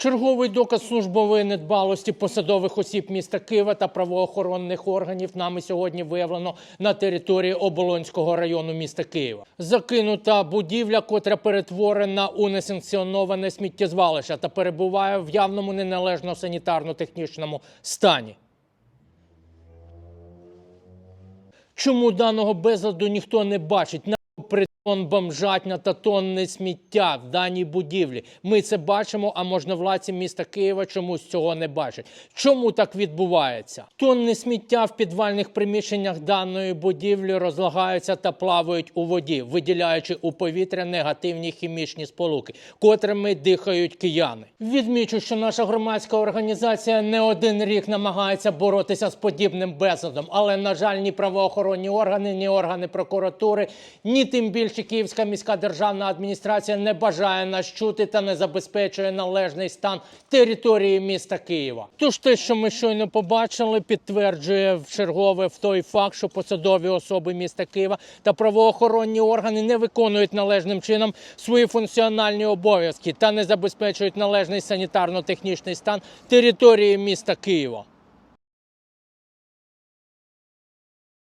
Черговий доказ службової недбалості посадових осіб міста Києва та правоохоронних органів нами сьогодні виявлено на території Оболонського району міста Києва. Закинута будівля, котра перетворена у несанкціоноване сміттєзвалище та перебуває в явному неналежно санітарно-технічному стані. Чому даного безладу ніхто не бачить? Притон бомжатня та тонни сміття в даній будівлі. Ми це бачимо, а можновладці міста Києва чомусь цього не бачать. Чому так відбувається? Тонни сміття в підвальних приміщеннях даної будівлі розлагаються та плавають у воді, виділяючи у повітря негативні хімічні сполуки, котрими дихають кияни. Відмічу, що наша громадська організація не один рік намагається боротися з подібним безладом, але на жаль, ні правоохоронні органи, ні органи прокуратури, ні тим більше Київська міська державна адміністрація не бажає нас чути та не забезпечує належний стан території міста Києва. Тож те, що ми щойно побачили, підтверджує в чергове в той факт, що посадові особи міста Києва та правоохоронні органи не виконують належним чином свої функціональні обов'язки та не забезпечують належний санітарно-технічний стан території міста Києва.